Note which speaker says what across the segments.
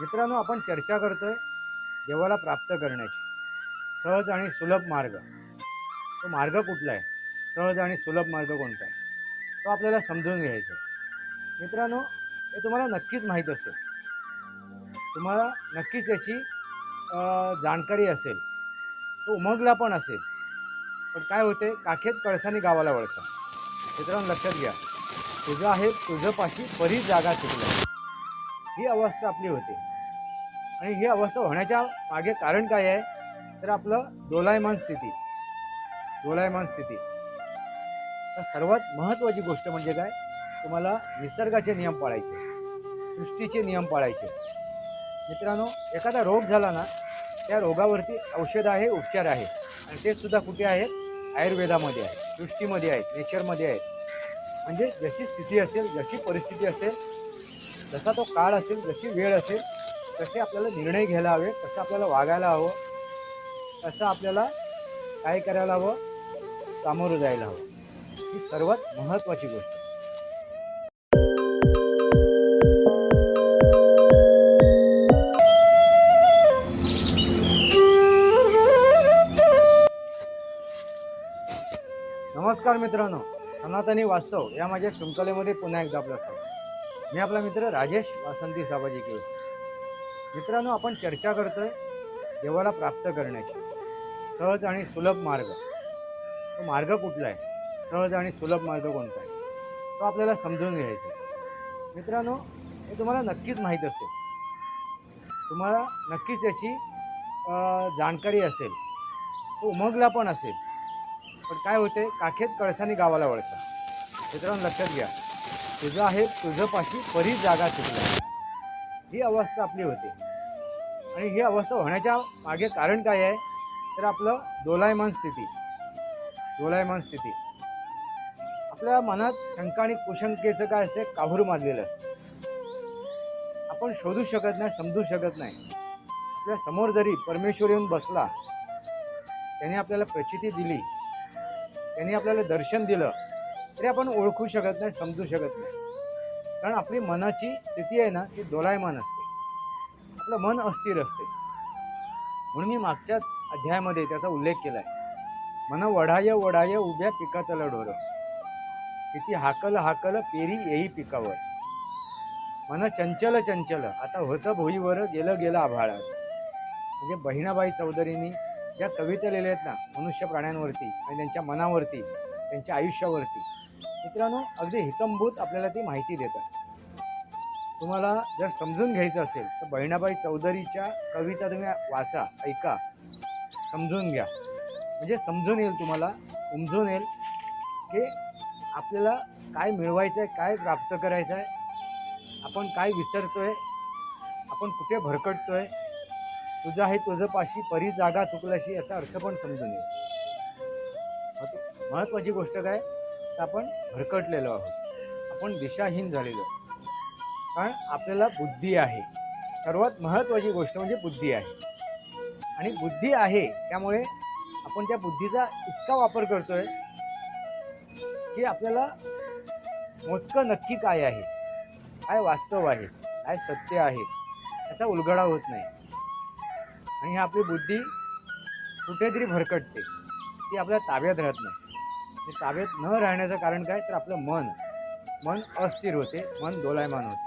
Speaker 1: मित्रांनो आपण चर्चा करतोय देवाला प्राप्त करण्याची. सहज आणि सुलभ मार्ग. तो मार्ग कुठला आहे? सहज आणि सुलभ मार्ग कोणता आहे? तो आपल्याला समजून घ्यायचा आहे. मित्रांनो हे तुम्हाला नक्कीच माहीत असेल. तुम्हाला नक्कीच याची जाणकारी असेल. तो उमगला पण असेल. पण काय होते? काखेत कळसानी गावाला वळतात. मित्रांनो लक्षात घ्या. तुझं आहे तुझं पाशी बरीच जागा चुकल्या ही अवस्था आपली होते. आणि ही अवस्था होण्याच्या मागे कारण काय आहे? तर आपलं दोलायमान स्थिती. दोलायमान स्थिती. तर सर्वात महत्त्वाची गोष्ट म्हणजे काय? तुम्हाला निसर्गाचे नियम पाळायचे. सृष्टीचे नियम पाळायचे. मित्रांनो एखादा रोग झाला ना त्या रोगावरती औषध आहे उपचार आहे. आणि ते सुद्धा कुठे आहेत? आयुर्वेदामध्ये आहे. सृष्टीमध्ये आहेत नेचरमध्ये आहेत म्हणजे जशी स्थिती असेल जशी परिस्थिती असेल जसा तो काळ असेल जशी वेळ असेल तसे आपल्याला निर्णय घ्यायला हवे तसं आपल्याला वागायला हवं तसं आपल्याला काय करायला हवं सामोरं जायला हवं. ही सर्वात महत्त्वाची गोष्ट. नमस्कार मित्रांनो सनातनी वास्तव या माझ्या शृंखलेमध्ये पुन्हा एकदा आपलं स्वागत. मी आपला मित्र राजेश वासंती साबाजी केस मित्रांनो आपण चर्चा करतोय देवाला प्राप्त करण्याची. सहज आणि सुलभ मार्ग. तो मार्ग कुठला आहे? सहज आणि सुलभ मार्ग कोणता आहे? तो आपल्याला समजून घ्यायचा आहे. मित्रांनो हे तुम्हाला नक्कीच माहीत असेल. तुम्हाला नक्कीच याची जाणकारी असेल. तो उमगला पण असेल. पण काय होते? काखेत कळसानी गावाला वळतात. मित्रांनो लक्षात घ्या. तुझं आहे तुझं पाशी जागा चुकला ही अवस्था आपली होते. आणि ही अवस्था होण्याच्या मागे कारण काय आहे? तर आपलं दोलायमान स्थिती. दोलायमान स्थिती. आपल्या मनात शंका आणि कुशंकेचं काय असते? काहूर मारलेलं असतं. आपण शोधू शकत नाही समजू शकत नाही. आपल्यासमोर जरी परमेश्वर येऊन बसला त्याने आपल्याला प्रचिती दिली त्यांनी आपल्याला दर्शन दिलं तरी आपण ओळखू शकत नाही समजू शकत नाही. कारण आपली मनाची स्थिती आहे ना ती दोलायमान असते. आपलं मन अस्थिर असते. म्हणून मी मागच्या अध्यायामध्ये त्याचा उल्लेख केला आहे मन वढाय वढाय उभ्या पिकातलं ढोर. किती हाकल हाकल पेरी येई पिकावर. मन चंचल चंचल. आता होतं भोईवर गेलं गेलं आभाळात म्हणजे बहिणाबाई चौधरींनी ज्या कविता लिहिल्या आहेत ना मनुष्य प्राण्यांवरती आणि त्यांच्या मनावरती त्यांच्या आयुष्यावरती मित्रांनो अगदी हितंभूत आपल्याला ती माहिती देतात. तुम्हाला जर समजून घ्यायचं असेल तर बहिणाबाई चौधरीच्या कविता तुम्ही वाचा ऐका. समजून घ्या. म्हणजे समजून येईल तुम्हाला उमजून येईल की आपल्याला काय मिळवायचं आहे काय प्राप्त करायचं आहे आपण काय विसरतो आहे आपण कुठे भरकटतोय तुझं आहे तुझं पाशी परी जागा चुकलाशी याचा अर्थ पण समजून येईल. महत्त्वाची गोष्ट काय? आपण भरकटलेलो आहोत. आपण दिशाहीन झालेलो आहोत. कारण आपल्याला बुद्धी आहे. सर्वात महत्त्वाची गोष्ट म्हणजे बुद्धी आहे. आणि बुद्धी आहे त्यामुळे आपण त्या बुद्धीचा इतका वापर करतोय की आपल्याला मोजकं नक्की काय आहे? काय वास्तव आहे? काय सत्य आहे? याचा उलगडा होत नाही. आणि आपली बुद्धी कुठेतरी भरकटते. ती आपल्या ताब्यात राहत नाही. ते ताब्यात न राहण्याचं कारण काय? तर आपलं मन. मन अस्थिर होते मन दोलायमान होते.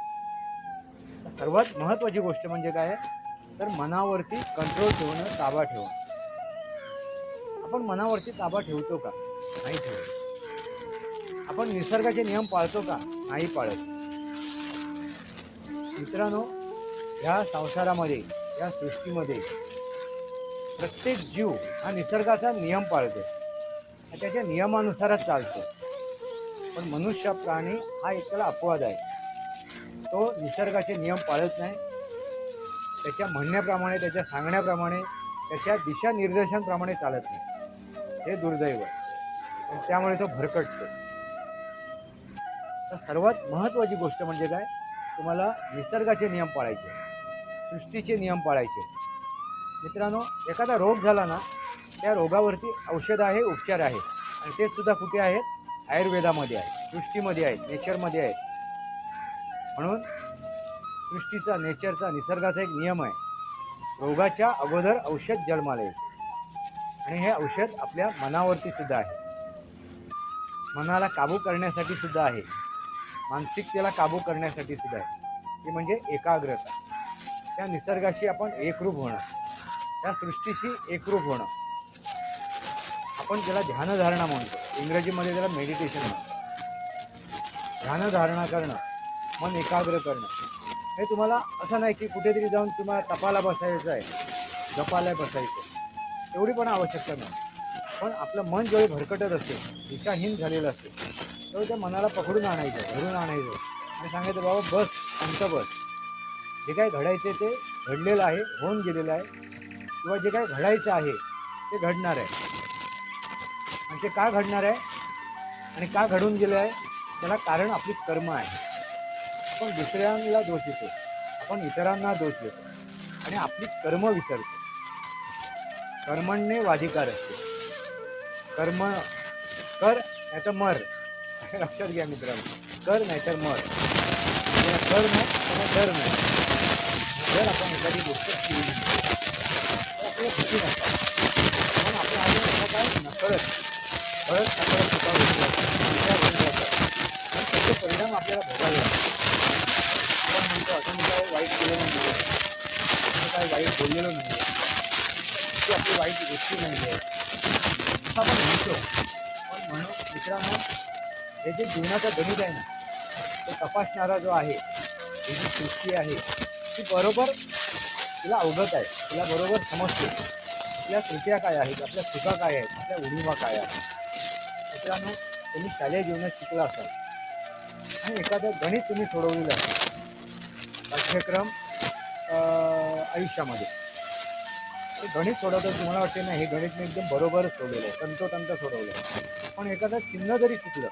Speaker 1: सर्वात महत्त्वाची गोष्ट म्हणजे काय तर मनावरती कंट्रोल ठेवणं ताबा ठेवणं. आपण मनावरती ताबा ठेवतो का? नाही ठेवतो. आपण निसर्गाचे नियम पाळतो का? नाही पाळत. मित्रांनो ह्या संसारामध्ये या सृष्टीमध्ये प्रत्येक जीव हा निसर्गाचा नियम पाळतो. त्याच्या नियमानुसारच चालतो. पण मनुष्य प्राणी हा एक त्याला अपवाद आहे. तो निसर्गाचे नियम पाळत नाही. त्याच्या म्हणण्याप्रमाणे त्याच्या सांगण्याप्रमाणे त्याच्या दिशानिर्देशांप्रमाणे चालत नाही. हे दुर्दैव आहे. त्यामुळे तो भरकटतो. तर सर्वात महत्त्वाची गोष्ट म्हणजे काय? तुम्हाला निसर्गाचे नियम पाळायचे. सृष्टीचे नियम पाळायचे. मित्रांनो एखादा रोग झाला ना त्या रोगावरती औषध आहे उपचार आहे. आणि ते सुद्धा कुठे आहेत? आयुर्वेदामध्ये आहे सृष्टीमध्ये आहेत नेचरमध्ये आहेत. म्हणून सृष्टीचा नेचरचा निसर्गाचा एक नियम आहे. रोगाच्या अगोदर औषध जन्माला येते आणि हे औषध आपल्या मनावरती सुद्धा आहे. मनाला काबू करण्यासाठी सुद्धा आहे. मानसिकतेला काबू करण्यासाठी सुद्धा आहे. ती म्हणजे एकाग्रता. त्या निसर्गाशी आपण एकरूप होणं. त्या सृष्टीशी एकरूप होणं. आपण त्याला ध्यानधारणा म्हणतो इंग्रजीमध्ये त्याला मेडिटेशन म्हणतो ध्यानधारणा करणं मन एकाग्र करणं हे तुम्हाला असं नाही की कुठेतरी जाऊन तुम्हाला तपाला बसायचं आहे जपाला बसायचं एवढी पण आवश्यकता नाही. पण आपलं मन जेवढे भरकटत असते दिशाहीन झालेलं असते तेव्हा त्या मनाला पकडून आणायचं धरून आणायचं. आणि सांगायचं बाबा बस आमचं बस. जे काय घडायचे ते घडलेलं आहे होऊन गेलेलं आहे. किंवा जे काय घडायचं आहे ते घडणार आहे. आणि ते का घडणार आहे? आणि का घडून गेलं आहे? त्याला कारण आपली कर्म आहे. आपण दुसऱ्यांना दोष देतो. आपण इतरांना दोष देतो. आणि आपली कर्म विसरतो. कर्मण्ये वाधिकार असते. कर्म कर नाहीतर मर. लक्षात घ्या मित्रांनो. कर नाहीतर मर. कर नाही त्याला डर नाही. जर आपण एखादी गोष्ट केली तर आपल्याला भीती नसतात पण आपल्या आधी काय? नकळत. परत आपल्याला चुका होत त्याचे परिणाम आपल्याला भोगावे लागतात आपण म्हणतो असं मी काय वाईट केलेलं नाही आहे असं काय वाईट बोललेलं नाही आहे ती आपली वाईट गोष्टी नाही आहे असं आपण म्हणतो पण म्हणून मित्रांनो हे जे जीवनाचं गणित आहे ना तो तपासणारा जो आहे ही जी सृष्टी आहे ती बरोबर तिला अवगत आहे तिला बरोबर समजते आपल्या त्रुट्या काय आहेत आपल्या चुका काय आहेत आपल्या उणिवा काय आहेत मित्रांनो तुम्ही शालेय जीवनात शिकला असाल. आणि एखादं गणित तुम्ही सोडवलेलं असेल पाठ्यक्रम आयुष्यामध्ये. ते गणित सोडवतं तुम्हाला वाटते ना हे गणित मी एकदम बरोबर सोडवलं आहे तंतोतंत सोडवलं आहे. पण एखादं चिन्ह जरी चुकलं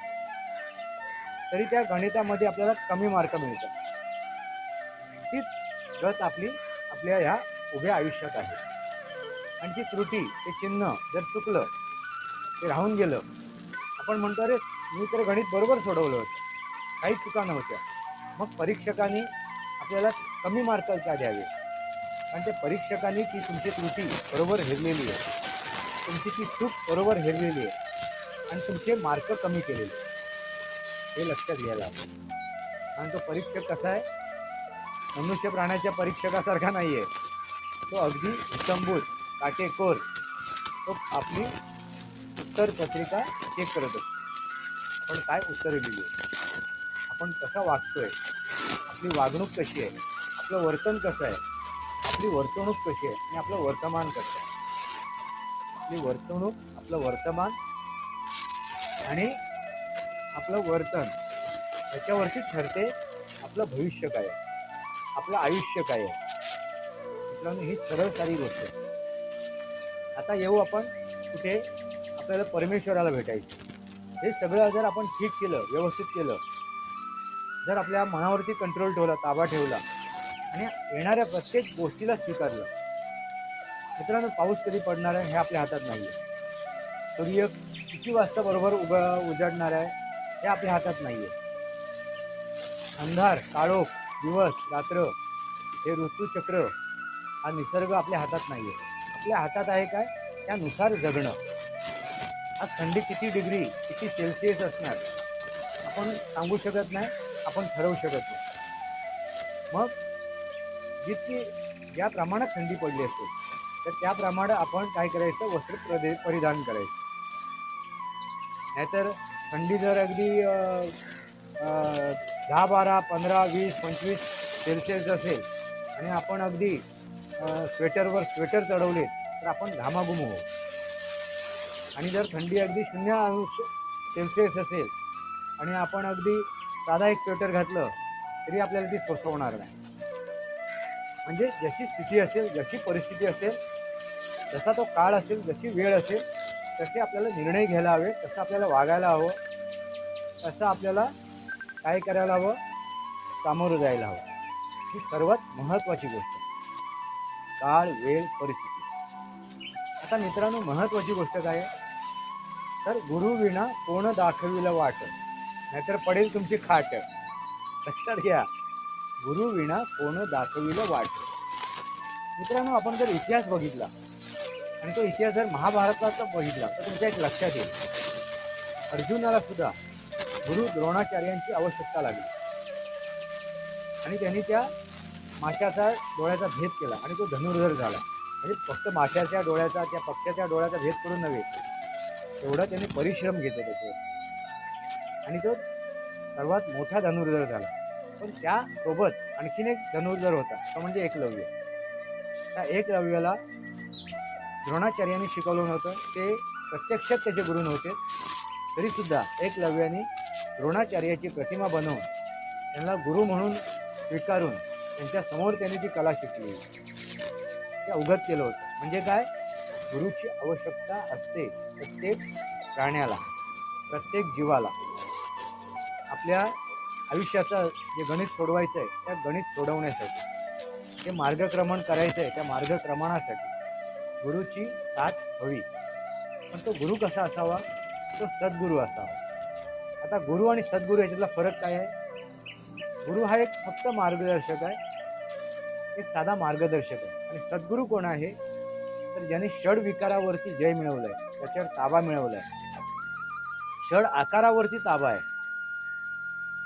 Speaker 1: तरी त्या गणितामध्ये आपल्याला कमी मार्क मिळतात. तीच गत आपली आपल्या ह्या उभ्या आयुष्यात आहे. आणि ती त्रुटी ते चिन्ह जर चुकलं ते राहून गेलं आपण म्हणतो अरे मी तर गणित बरोबर सोडवलं होतं. काही चुका नव्हत्या. मग परीक्षकांनी आपल्याला कमी मार्क का द्यावे? कारण त्या परीक्षकांनी ती तुमची त्रुटी बरोबर हेरलेली आहे. तुमची ती चूक बरोबर हेरलेली आहे. आणि तुमचे मार्क कमी केलेले हे लक्षात घ्यायला हवं. कारण तो परीक्षक कसा आहे? मनुष्य प्राण्याच्या परीक्षकासारखा नाही आहे तो अगदी इतंभूत काटेकोर. तो आपली उत्तर पत्रिका चेक करत असतो आपण काय उत्तरे दिली? आपण कसा वागतोय? आपली वागणूक कशी आहे? आपलं वर्तन कसं आहे? आपली वर्तणूक कशी आहे? आणि आपलं वर्तमान कसं आहे? आपली वर्तणूक आपलं वर्तमान आणि आपलं वर्तन याच्यावरती ठरते आपलं भविष्य काय आहे. आपलं आयुष्य काय आहे. मित्रांनो ही सरळ सारी गोष्ट आहे. आता येऊ आपण कुठे? आपल्याला परमेश्वराला भेटायचं. हे सगळं जर आपण ठीक केलं व्यवस्थित केलं जर आपल्या मनावरती कंट्रोल ठेवला ताबा ठेवला आणि येणाऱ्या प्रत्येक गोष्टीला स्वीकारलं मित्रांनो पाऊस कधी पडणार आहे हे आपल्या हातात नाही आहे सूर्य किती वाजता बरोबर उग उजाडणार आहे हे आपल्या हातात नाही आहे अंधार काळोख दिवस रात्र हे ऋतूचक्र हा निसर्ग आपल्या हातात नाही आहे आपल्या हातात आहे काय? त्यानुसार जगणं. आज थंडी किती डिग्री किती सेल्सिअस असणार? आपण सांगू शकत नाही आपण ठरवू शकत नाही. मग जितकी ज्या प्रमाणात थंडी पडली असते तर त्याप्रमाणे आपण काय करायचं? वस्त्र प्रदे परिधान करायचं. नाहीतर थंडी जर अगदी दहा बारा पंधरा वीस पंचवीस सेल्सिअस असेल आणि आपण अगदी स्वेटरवर स्वेटर चढवले तर आपण घामाघूम होऊ. आणि जर थंडी अगदी शून्य अंश सेल्सिअस असेल आणि आपण अगदी साधा एक स्वेटर घातलं तरी आपल्याला ती सोसवणार नाही. म्हणजे जशी स्थिती असेल जशी परिस्थिती असेल जसा तो काळ असेल जशी वेळ असेल तसे आपल्याला निर्णय घ्यायला हवे तसं आपल्याला वागायला हवं तसं आपल्याला काय करायला हवं सामोरं जायला हवं. ही सर्वात महत्त्वाची गोष्ट आहे. काळ वेळ परिस्थिती. आता मित्रांनो महत्त्वाची गोष्ट काय आहे? तर गुरु विना कोण दाखविलं वाट नाहीतर पडेल तुमची खाट. लक्षात घ्या गुरु विना कोण दाखविलं वाट मित्रांनो आपण जर इतिहास बघितला आणि तो इतिहास जर महाभारताचा बघितला तर तुमच्या एक लक्षात येईल. अर्जुनाला सुद्धा गुरु द्रोणाचार्यांची आवश्यकता लागली. आणि त्यांनी त्या माशाचा डोळ्याचा भेद केला आणि तो धनुर्धर झाला. म्हणजे फक्त माशाच्या डोळ्याचा त्या पक्षाच्या डोळ्याचा भेद करून नव्हे तेवढा त्यांनी परिश्रम घेतले त्याच्यावर. आणि तो सर्वात मोठा धनुर्धर झाला. पण त्यासोबत आणखीन एक धनुर्धर होता तो म्हणजे एकलव्य. त्या एकलव्याला द्रोणाचार्याने शिकवलं नव्हतं. ते प्रत्यक्षात त्याचे गुरु नव्हते. तरीसुद्धा एकलव्याने द्रोणाचार्याची प्रतिमा बनवून त्यांना गुरु म्हणून स्वीकारून त्यांच्यासमोर त्यांनी ती कला शिकली. ते अवगत केलं होतं. म्हणजे काय? गुरुची आवश्यकता असते प्रत्येक प्राण्याला प्रत्येक जीवाला. आपल्या आयुष्याचं जे गणित सोडवायचं आहे त्या गणित सोडवण्यासाठी जे मार्गक्रमण करायचं आहे त्या मार्गक्रमणासाठी गुरुची साथ हवी. पण तो गुरु कसा असावा? तो सद्गुरू असावा. आता गुरु आणि सद्गुरू याच्यातला फरक काय आहे? गुरु हा एक फक्त मार्गदर्शक आहे एक साधा मार्गदर्शक आहे. आणि सद्गुरू कोण आहे? तर ज्याने षड विकारावरती जय मिळवलाय त्याच्यावर ताबा मिळवलाय. षड आकारावरती ताबा आहे.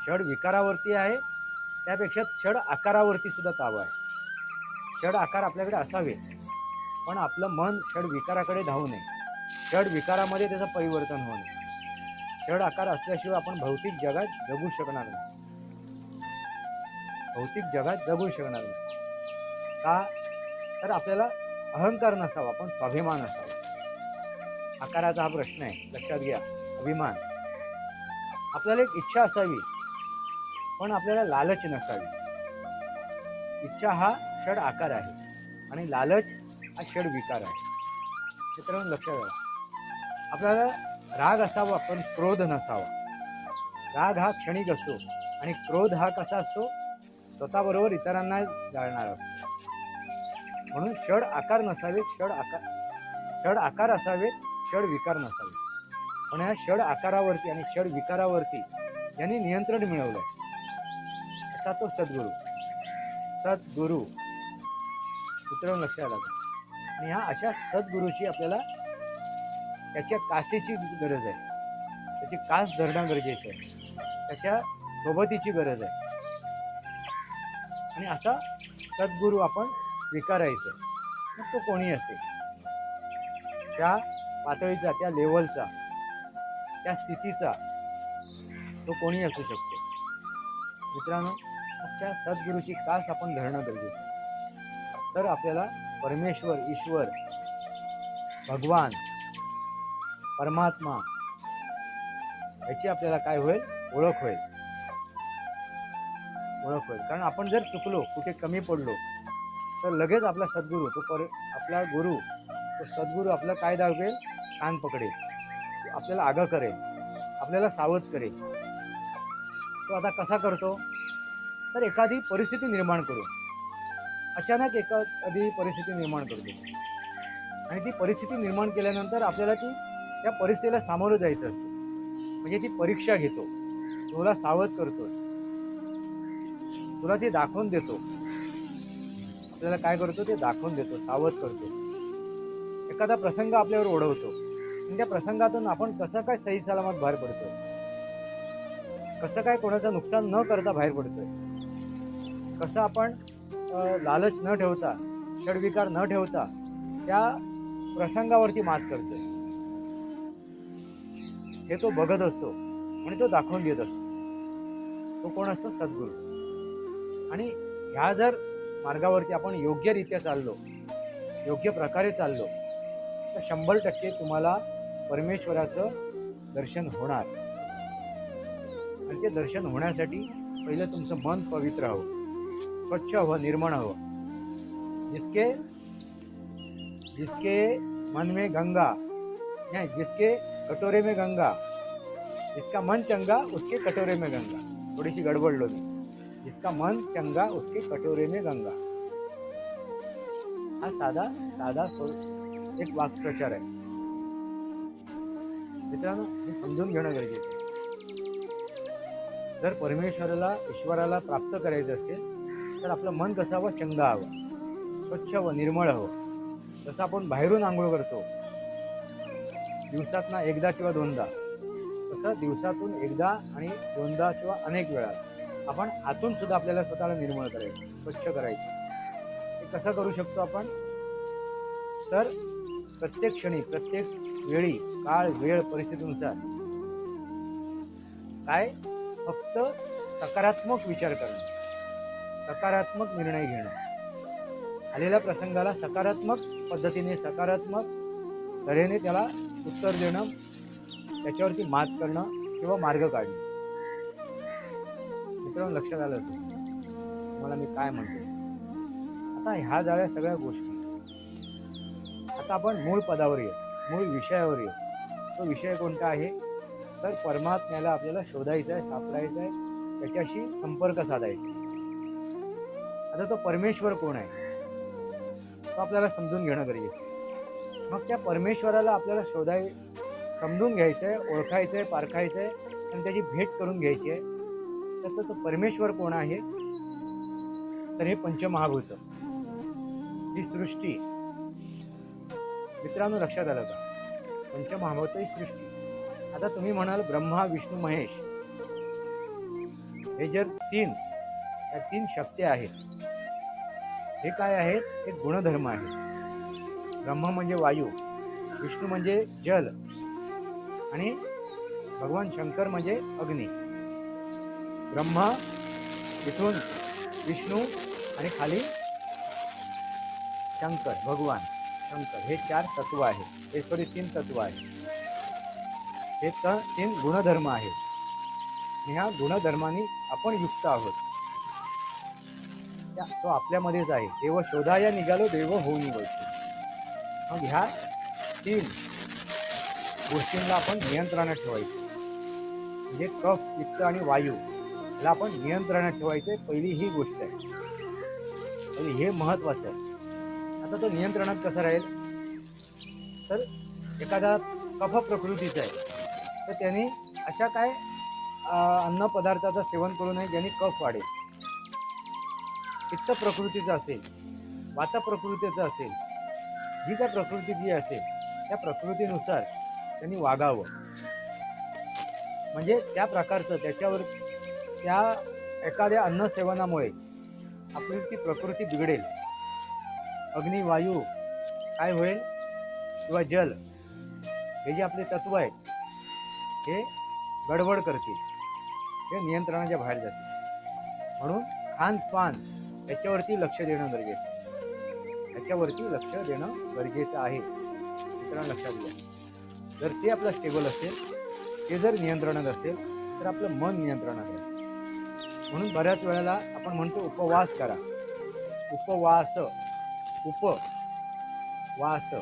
Speaker 1: षड विकारावरती आहे त्यापेक्षा षड आकारावरती सुद्धा ताबा आहे. षड आकार आपल्याकडे असावे पण आपलं मन षड विकाराकडे धावू नये. षड विकारामध्ये त्याचं परिवर्तन होऊ नये. षड आकार असल्याशिवाय आपण भौतिक जगात जगू शकणार नाही. भौतिक जगात जगू शकणार नाही. का? तर आपल्याला अहंकार नसावा पण स्वाभिमान असावा. आकाराचा हा प्रश्न आहे. लक्षात घ्या अभिमान. आपल्याला एक इच्छा असावी पण आपल्याला लालच नसावी. इच्छा हा षड आकार आहे आणि लालच हा षड विकार आहे. मित्रांनो लक्षात घ्या आपल्याला राग असावा पण क्रोध नसावा. राग हा क्षणिक असतो आणि क्रोध हा कसा असतो? स्वतःबरोबर इतरांना जाळणार असतो. म्हणून षड आकार नसावेत षड आकार षड आकार असावेत षड विकार नसावेत. पण ह्या षड आकारावरती आणि षड विकारावरती यांनी नियंत्रण मिळवलं असा तो सद्गुरू. सद्गुरू. मित्रांनो लक्षात आलं आणि ह्या अशा सद्गुरूची आपल्याला त्याच्या कासेची गरज आहे. त्याची कास धरणं गरजेचं आहे. त्याच्या सोबतीची गरज आहे. आणि असा सद्गुरू आपण स्वीकारायचं. मग तो कोणी असेल? त्या पातळीचा त्या लेवलचा त्या स्थितीचा तो कोणी असू शकतो? मित्रांनो त्या सद्गुरूची कास आपण धरणं गरजेचं तर आपल्याला परमेश्वर ईश्वर भगवान परमात्मा याची आपल्याला काय होईल? ओळख होईल. ओळख होईल. कारण आपण जर चुकलो कुठे कमी पडलो तर लगेच आपला सद्गुरू तो पर आपला गुरु तो सद्गुरू आपलं काय दाखवेल? कान पकडेल. आपल्याला आगं करेल. आपल्याला सावध करेल. तो आता कसा करतो? तर एखादी परिस्थिती निर्माण करू अचानक एखादी परिस्थिती निर्माण करतो. आणि ती परिस्थिती निर्माण केल्यानंतर आपल्याला ती त्या परिस्थितीला सामोरं जायचं असतं. म्हणजे ती परीक्षा घेतो. तुला सावध करतो तुला ती दाखवून देतो. आपल्याला काय करतो ते दाखवून देतो सावध करतो. एखादा प्रसंग आपल्यावर ओढवतो. आणि त्या प्रसंगातून आपण कसं काय सही सलामत बाहेर पडतो कसं काय कोणाचं नुकसान न करता बाहेर पडतोय? कसं आपण लालच न ठेवता षडविकार न ठेवता त्या प्रसंगावरती मात करतोय. हे तो बघत असतो आणि तो दाखवून देत असतो. तो कोण असतो? सद्गुरू. आणि ह्या जर मार्गावरती आपण योग्यरित्या चाललो योग्य प्रकारे चाललो तर शंभर टक्के तुम्हाला परमेश्वराचं दर्शन होणार. आणि ते दर्शन होण्यासाठी पहिलं तुमचं मन पवित्र हवं स्वच्छ हवं निर्मळ हवं. जिसके जिसके मन में गंगा नाही जिसके कटोरे में गंगा जिसका मन चंगा उसके कटोरे में गंगा. थोडीशी गडबडलो मी. जिसका मन चंगा उसके कटोरे में गंगा। हा साधा साधा स्व- एक वाक्प्रचार आहे मित्रांनो हे समजून घेणं गरजेचं आहे। जर परमेश्वराला ईश्वराला प्राप्त करायचं असेल तर आपलं मन कसं हवं? चंगा हवं. स्वच्छ व निर्मळ हवं. जसं आपण बाहेरून आंघोळ करतो दिवसात ना एकदा किंवा दोनदा. तसं दिवसातून एकदा आणि दोनदा किंवा अनेक वेळा. आपण आतून सुद्धा आपल्याला स्वतःला निर्मळ करायचं स्वच्छ करायचं. हे कसं करू शकतो आपण? तर प्रत्येक क्षणी प्रत्येक वेळी काळ वेळ परिस्थितीनुसार काय? फक्त सकारात्मक विचार करणं. सकारात्मक निर्णय घेणं. आलेल्या प्रसंगाला सकारात्मक पद्धतीने सकारात्मक तऱ्हेने त्याला उत्तर देणं त्याच्यावरती मात करणं किंवा मार्ग काढणं. मित्रांनो लक्षात आलं होतं. तुम्हाला मी काय म्हणतो? आता ह्या झाल्या सगळ्या गोष्टी. आता आपण मूळ पदावर येऊ. मूळ विषयावर येऊ. तो विषय कोणता आहे? तर परमात्म्याला आपल्याला शोधायचा आहे सापडायचा आहे त्याच्याशी संपर्क साधायचा आता तो परमेश्वर कोण आहे? तो आपल्याला समजून घेणं गरजेचं आहे. मग त्या परमेश्वराला आपल्याला शोधाय समजून घ्यायचं आहे ओळखायचं आहे पारखायचं आहे आणि त्याची भेट करून घ्यायची आहे. तर तो परमेश्वर कोण आहे? तर हे पंचमहाभूत. ही सृष्टी. मित्रांनो लक्षात आलं का? पंचमहाभूत ही सृष्टी. आता तुम्ही म्हणाल ब्रह्मा विष्णू महेश. हे जर तीन या तीन शक्ती आहेत. हे काय आहेत? हे गुणधर्म आहे ब्रह्म म्हणजे वायू विष्णू म्हणजे जल आणि भगवान शंकर म्हणजे अग्नी. ब्रह्मा इथून विष्णू आणि खाली शंकर भगवान शंकर. हे चार तत्व आहेत. हे सॉरी तीन तत्व आहे हे तर तीन गुणधर्म आहेत. ह्या गुणधर्माने आपण युक्त आहोत. त्या- तो आपल्यामध्येच आहे. देव शोधाया निघालो देव होऊन निघायचो मग ह्या तीन गोष्टींना आपण नियंत्रणात ठेवायचं. म्हणजे कफ पित्त आणि वायू. याला आपण नियंत्रणात ठेवायचे पहिली ही गोष्ट आहे. आणि हे महत्वाचं आहे. आता तो नियंत्रणात कसं राहील? तर एखादा कफ प्रकृतीचा आहे. तर त्यांनी अशा काय अन्न पदार्थाचं सेवन करू नये ज्यांनी कफ वाढेल. पित्त प्रकृतीचं असेल वात प्रकृतीचं असेल जी त्या प्रकृती जी असेल त्या प्रकृतीनुसार त्यांनी वागावं. म्हणजे त्या प्रकारचं त्याच्यावर त्या एखाद्या अन्न सेवनामुळे आपली ती प्रकृती बिघडेल. अग्नी वायू काय होईल? किंवा जल हे जे आपले तत्व आहेत हे गडबड करतील. हे नियंत्रणाच्या बाहेर जातील. म्हणून खानपान याच्यावरती लक्ष देणं गरजेचं याच्यावरती लक्ष देणं गरजेचं आहे. मित्रांनो लक्षात घ्या. जर ते आपलं स्टेबल असेल ते जर नियंत्रणात असेल तर आपलं मन नियंत्रणात आहे. म्हणून बऱ्याच वेळेला आपण म्हणतो उपवास करा. उपवास उप वास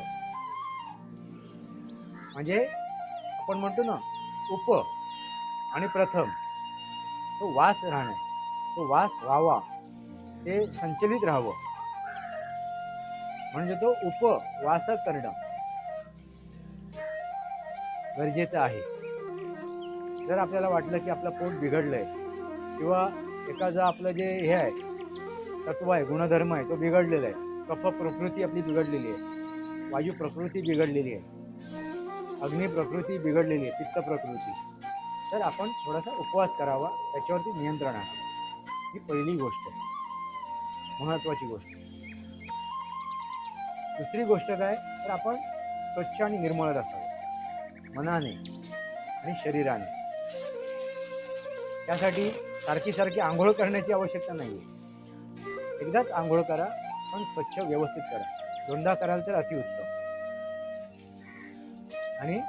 Speaker 1: म्हणजे आपण म्हणतो ना उप आणि प्रथम. तो वास राहणं तो वास व्हावा ते संचलित राहावं. म्हणजे तो उपवास करणं गरजेचं आहे. जर आपल्याला वाटलं की आपलं पोट बिघडलंय किंवा एखादं आपलं जे हे आहे तत्व आहे गुणधर्म आहे तो बिघडलेला आहे. कफ प्रकृती आपली बिघडलेली आहे. वायू प्रकृती बिघडलेली आहे. अग्नी प्रकृती बिघडलेली आहे. पित्त प्रकृती. तर आपण थोडासा उपवास करावा. त्याच्यावरती नियंत्रण आणावं. ही पहिली गोष्ट आहे. महत्त्वाची गोष्ट. दुसरी गोष्ट काय? तर आपण स्वच्छ आणि निर्मळ असावं. मनाने आणि शरीराने. त्यासाठी सारखी सारखी आंघोळ करण्याची आवश्यकता नाही एकदाच आंघोळ करा पण स्वच्छ व्यवस्थित करा. दोनदा कराल तर अतिउत्तम आणि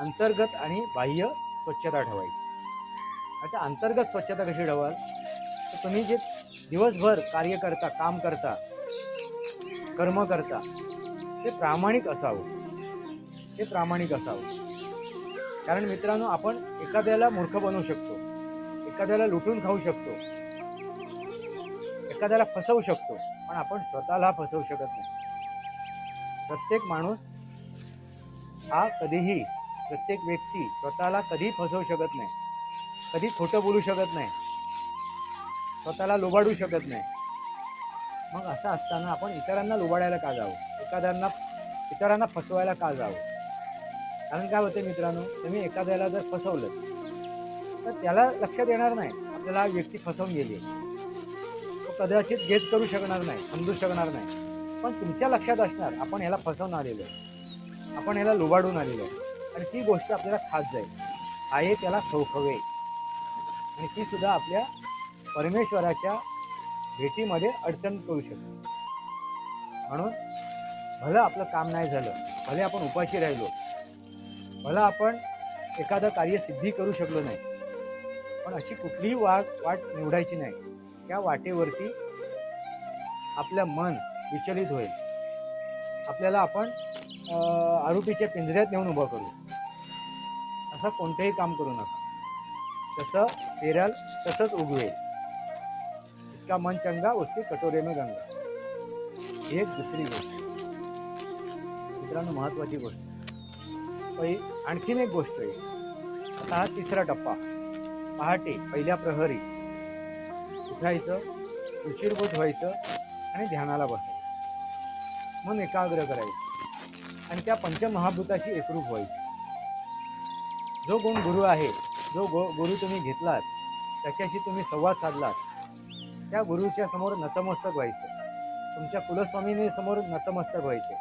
Speaker 1: अंतर्गत आणि बाह्य स्वच्छता ठेवायची. आता अंतर्गत स्वच्छता कशी ठेवाल? तर तुम्ही जे दिवसभर कार्य करता काम करता कर्म करता ते प्रामाणिक असावं. ते प्रामाणिक असावं. कारण मित्रांनो आपण एखाद्याला मूर्ख बनवू शकतो. एखाद्याला लुटून खाऊ शकतो. एखाद्याला फसवू शकतो. पण आपण स्वतःला फसवू शकत नाही. प्रत्येक माणूस हा कधीही प्रत्येक व्यक्ती स्वतःला कधी फसवू शकत नाही. कधी खोटं बोलू शकत नाही. स्वतःला लुबाडू शकत नाही. मग असं असताना आपण इतरांना लुबाडायला का जावं? एखाद्यांना इतरांना फसवायला का जावं? कारण काय होते मित्रांनो तुम्ही एखाद्याला जर फसवलं तर त्याला लक्षात येणार नाही. आपल्याला व्यक्ती फसवून गेली तो कदाचित गेट करू शकणार नाही समजू शकणार नाही. पण तुमच्या लक्षात असणार आपण ह्याला फसवून आलेलो आहे. आपण ह्याला लुबाडून आलेलो आहे. आणि ती गोष्ट आपल्याला खात जाईल. आहे त्याला खवखवे आणि ती सुद्धा आपल्या परमेश्वराच्या भेटीमध्ये अडचण करू शकते. म्हणून भलं आपलं काम नाही झालं भले आपण उपाशी राहिलो भलं आपण एखादं कार्य सिद्धी करू शकलो नाही पण अशी कुठलीही वाट वाट निवडायची नाही. त्या वाटेवरती आपलं मन विचलित होईल. आपल्याला आपण आरोपीच्या पिंजऱ्यात नेऊन उभं करू. असं कोणतंही काम करू नका. तसं पेराल तसंच उगवेल. इतका मन चंगा उसकी कटोरे में गंगा. ही एक दुसरी गोष्ट. मित्रांनो महत्वाची गोष्ट. आणखीन एक गोष्ट आहे. आता हा तिसरा टप्पा. पहाटे पहिल्या प्रहरी. उठायचं उशीरभूत व्हायचं आणि ध्यानाला बसायचं. मन एकाग्र करायचं आणि त्या पंचमहाभूताशी एकरूप व्हायचं. जो गुण गुरु आहे जो गो गुरु तुम्ही घेतलात त्याच्याशी तुम्ही संवाद साधलात त्या गुरुच्या समोर नतमस्तक व्हायचं. तुमच्या कुलस्वामीने समोर नतमस्तक व्हायचे.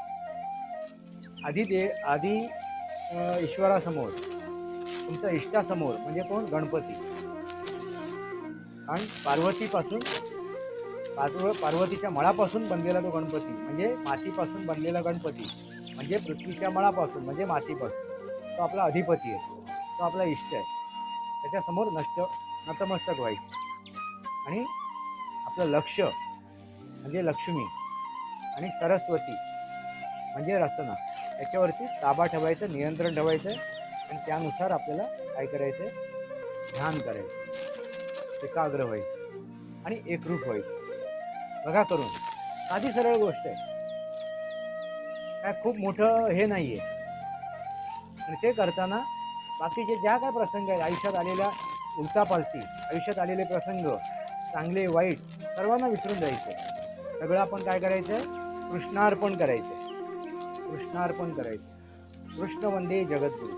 Speaker 1: आधी दे आधी ईश्वरासमोर तुमच्या इष्टासमोर म्हणजे कोण? गणपती. आणि पार्वतीपासून पार्व पार्वतीच्या मळापासून बनलेला तो गणपती म्हणजे मातीपासून बनलेला गणपती म्हणजे पृथ्वीच्या मळापासून म्हणजे मातीपासून. तो आपला अधिपती आहे. तो आपला इष्ट आहे. त्याच्यासमोर नष्ट नतमस्तक व्हायचं. आणि आपलं लक्ष म्हणजे लक्ष्मी आणि सरस्वती म्हणजे रचना याच्यावरती ताबा ठेवायचं नियंत्रण ठेवायचं आणि त्यानुसार आपल्याला काय करायचं ध्यान करायचं. एकाग्र व्हायचं आणि एकरूप व्हायचं बघा करून साधी सरळ गोष्ट आहे. काय खूप मोठं हे नाही आहे आणि ते करताना बाकीचे ज्या काय प्रसंग आहेत आयुष्यात आलेल्या उलतापालती आयुष्यात आलेले प्रसंग चांगले वाईट सर्वांना विसरून जायचे. सगळं आपण काय करायचं? कृष्णार्पण करायचं. कृष्णार्पण करायचं. कृष्ण वंदे जगद्गुरु.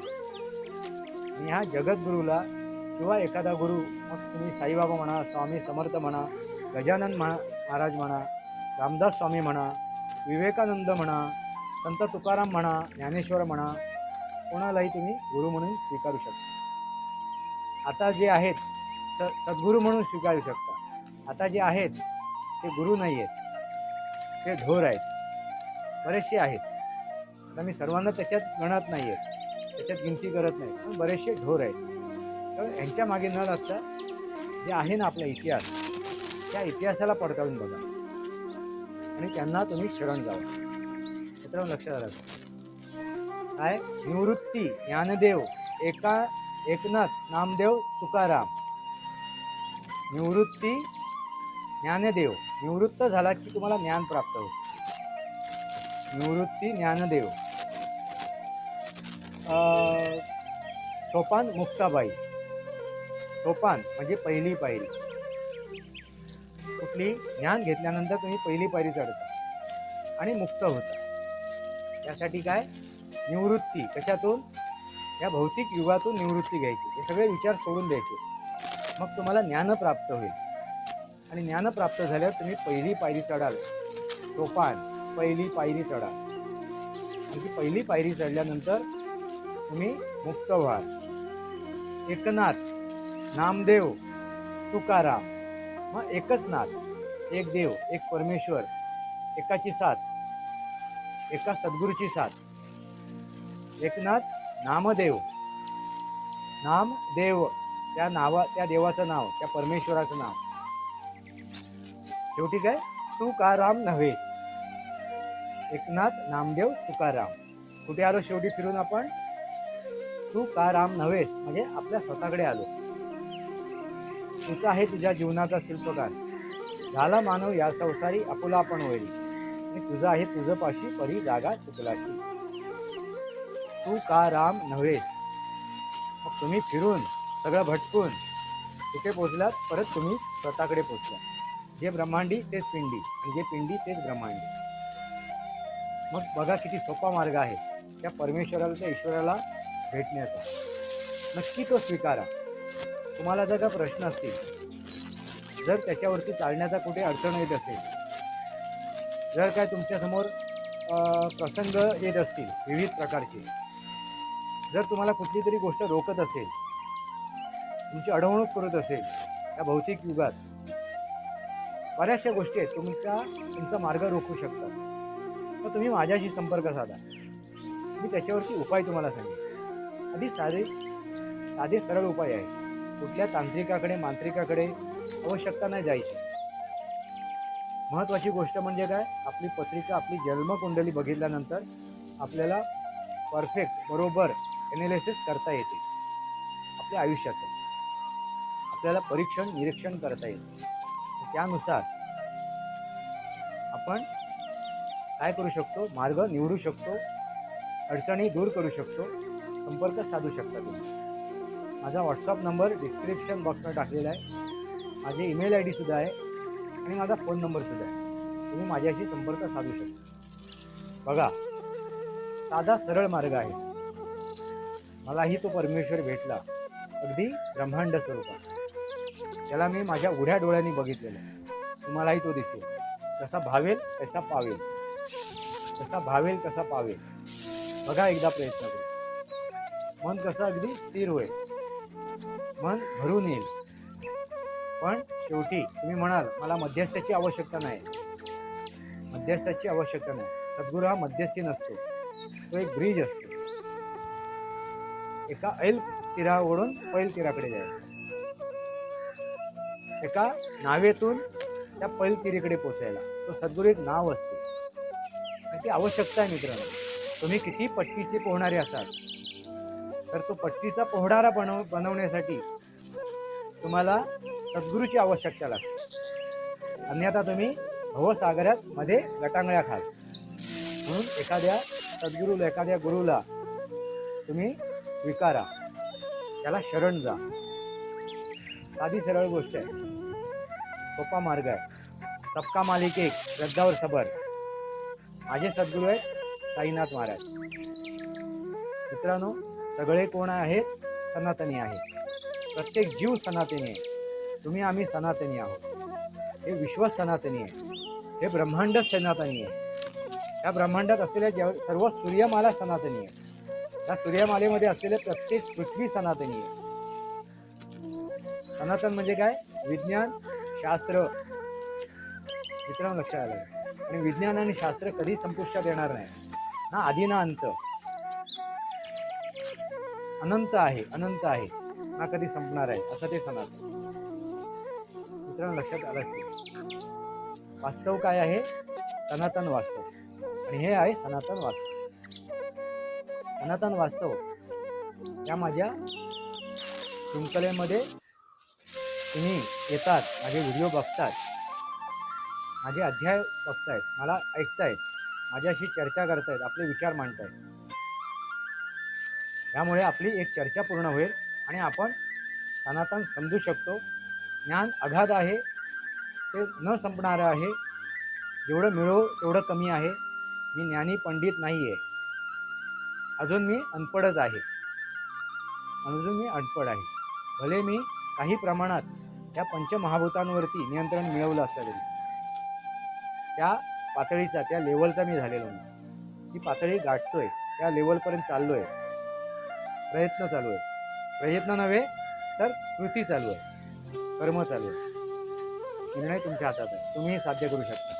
Speaker 1: आणि ह्या जगद्गुरूला किंवा एखादा गुरु मग तुम्ही साईबाबा म्हणा स्वामी समर्थ म्हणा गजानन म्हणा महाराज म्हणा रामदास स्वामी म्हणा विवेकानंद म्हणा संत तुकाराम म्हणा ज्ञानेश्वर म्हणा कोणालाही तुम्ही गुरु म्हणून स्वीकारू शकता. आता जे आहेत स सद्गुरू म्हणून स्वीकारू शकता. आता जे आहेत ते गुरु नाही आहेत. ते ढोर आहेत. बरेचसे आहेत. आता मी सर्वांना त्याच्यात गणत नाही आहेत त्याच्यात गिनती करत नाही. पण बरेचसे ढोर आहेत. तर यांच्या मागे न लागता जे आहे ना आपला इतिहास त्या इतिहासाला पडताळून बघा. आणि त्यांना तुम्ही शरण जावा मित्रांनो लक्षात आलं काय? निवृत्ती ज्ञानदेव एका एकनाथ नामदेव तुकाराम. निवृत्ती ज्ञानदेव. निवृत्त झाला की तुम्हाला ज्ञान प्राप्त होते. निवृत्ती ज्ञानदेव. सोपान मुक्ताबाई. सोपान म्हणजे पहिली पायरी. कुठली? ज्ञान घेतल्यानंतर तुम्ही पहिली पायरी चढता. आणि मुक्त होता. त्यासाठी काय? निवृत्ती. कशातून? या भौतिक युगातून निवृत्ती घ्यायची. हे सगळे विचार सोडून द्यायचे. मग तुम्हाला ज्ञान प्राप्त होईल. आणि ज्ञान प्राप्त झाल्यावर तुम्ही पहिली पायरी चढाल. सोपान पहिली पायरी चढाल. आणि ती पहिली पायरी चढल्यानंतर तुम्ही मुक्त व्हाल. एकनाथ नामदेव तुकाराम. मग एकच नाथ एक देव एक परमेश्वर एकाची साथ एका सद्गुरूची साथ. एकनाथ नामदेव. नाम देव त्या नावा त्या देवाचं नाव त्या परमेश्वराचं नाव. शेवटी काय? तुकाराम नव्हे. एकनाथ नामदेव तुकाराम. कुठे आलो? शेवटी फिरून आपण? तुकाराम नव्हेस म्हणजे आपल्या स्वतःकडे आलो. तुझा आहे तुझ्या जीवनाचा शिल्पकार. झाला मानव या संसारी आपुला पण होईल. आणि तुझा आहे तुझं पाशी परी जागा चुकलाशी तू का राम नव्हे? मग तुम्ही फिरून सगळं भटकून कुठे पोचलात? परत तुम्ही स्वतःकडे पोचल्या जे ब्रह्मांडी तेच पिंडी. आणि जे पिंडी तेच ब्रह्मांडी. मग बघा किती सोपा मार्ग आहे. त्या परमेश्वराला त्या ईश्वराला भेटण्याचा. नक्की तो स्वीकारा. तुम्हाला जर का प्रश्न असतील जर त्याच्यावरती चालण्याचा कुठे अडचण येत असेल जर काय तुमच्यासमोर प्रसंग येत असतील विविध प्रकारचे जर तुम्हाला कुठली तरी गोष्ट रोखत असेल तुमची अडवणूक करत असेल या भौतिक युगात बऱ्याचशा गोष्टी आहेत तुमच्या तुमचा मार्ग रोखू शकतात मग तुम्ही माझ्याशी संपर्क साधा. मी त्याच्यावरती उपाय तुम्हाला सांगेन. आधी साधे साधे सरळ उपाय आहे कुठल्या तांत्रिकाकडे मांत्रिकाकडे आवश्यकता नाही जायची. महत्त्वाची गोष्ट म्हणजे काय? आपली पत्रिका आपली जन्मकुंडली बघितल्यानंतर आपल्याला परफेक्ट बरोबर एनालिसिस करता येते. आपल्या आयुष्याचं. आपल्याला परीक्षण निरीक्षण करता येते. त्यानुसार आपण काय करू शकतो? मार्ग निवडू शकतो. अडचणी दूर करू शकतो. संपर्क साधू शकता तुम्ही. माझा व्हॉट्सअप नंबर डिस्क्रिप्शन बॉक्समध्ये टाकलेला आहे. माझी ईमेल आय डीसुद्धा आहे आणि माझा फोन नंबरसुद्धा आहे. तुम्ही माझ्याशी संपर्क साधू शकता. बघा साधा सरळ मार्ग आहे. मलाही तो परमेश्वर भेटला. अगदी ब्रह्मांड स्वरूपात. त्याला मी माझ्या उघड्या डोळ्यांनी बघितलेलं आहे. तुम्हालाही तो दिसेल. कसा भावेल तसा पावेल. कसा भावेल कसा पावेल. बघा एकदा प्रयत्न करू. मन कसं अगदी स्थिर होईल. मन भरून येईल. पण शेवटी तुम्ही म्हणाल मला मध्यस्थाची आवश्यकता नाही. मध्यस्थाची आवश्यकता नाही. सद्गुरू हा मध्यस्थी नसतो. तो एक ब्रिज असतो. एका ऐल तीरावरून पैल तीराकडे जायचं. एका नावेतून त्या पैल तिरीकडे पोचायला. तो सद्गुरू एक नाव असते. आणि ती आवश्यकता आहे मित्रांनो. तुम्ही किती पट्टीचे पोहणारे असाल तर तो पट्टीचा पोहडारा बनव बनवण्यासाठी तुम्हाला सद्गुरूची आवश्यकता लागते. अन्यथा तुम्ही भवसागरात मध्ये गटांगळ्या खाल. म्हणून एखाद्या सद्गुरूला एखाद्या गुरुला तुम्ही स्वीकारा. त्याला शरण जा. साधी सरळ गोष्ट आहे. सोपा मार्ग आहे. सबका मालिक एक श्रद्धावर सबर माझे सद्गुरू आहेत साईनाथ महाराज. मित्रांनो सगळे कोण आहेत? सनातनी आहेत. प्रत्येक जीव सनातनी आहे. तुम्ही आम्ही सनातनी आहोत. हे विश्व सनातनी आहे. हे ब्रह्मांड सनातनी आहे. या ब्रह्मांडात असलेल्या जेव सर्व सूर्यमाला सनातनी आहे त्या सूर्यमालेमध्ये असलेले प्रत्येक पृथ्वी सनातनी आहे. सनातन म्हणजे काय? विज्ञान शास्त्र. मित्रांनो लक्षात आलं. आणि विज्ञान आणि शास्त्र कधी संपुष्टात येणार नाही. ना आधी ना अंत. अनंत आहे अनंत आहे. ना कधी संपणार आहे? असं ते सनातन मित्रांनो लक्षात आलं असेल. वास्तव काय आहे? सनातन वास्तव. आणि हे आहे सनातन वास्तव. सनातन वास्तव या माझ्या शृंखलेमध्ये तुम्ही येतात माझे व्हिडिओ बघतात माझे अध्याय बघतायत मला ऐकतायत माझ्याशी चर्चा करतायत आपले विचार मांडतायत. यामुळे आपली एक चर्चा पूर्ण होईल आणि आपण सनातन समजू शकतो. ज्ञान अगाध आहे ते न संपणारं आहे. जेवढं मिळो तेवढं कमी आहे. मी ज्ञानी पंडित नाही आहे अजून मी अनपडच आहे. अजून मी अनपड आहे. भले मी काही प्रमाणात या पंचमहाभूतांवरती नियंत्रण मिळवलं असलं तरी. त्या पातळीचा त्या लेवलचा मी झालेलो नाही. ती पातळी गाठतोय त्या लेवलपर्यंत चाललोय. प्रयत्न चालू आहे प्रयत्न नव्हे तर कृती चालू आहे. कर्म चालू आहे. निर्णय तुमच्या हातात आहे. तुम्ही हे साध्य करू शकता.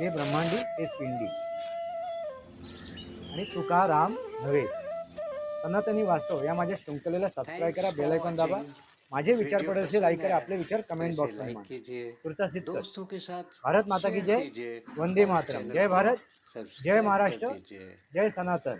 Speaker 1: हे ब्रह्मांडी तेच पिंडी. आणि तुका राम नव्हे. सनातनी वास्तव या माझ्या शृंखलेला सबस्क्राईब करा बेल आयकॉन दाबा. माझे विचार पडत असेल लाईक करा आपले विचार कमेंट पुढचा सिद्ध
Speaker 2: दोस्तों के साथ
Speaker 1: भारत माता की जय. वंदे मातरम. जय भारत. जय महाराष्ट्र। जय सनातन.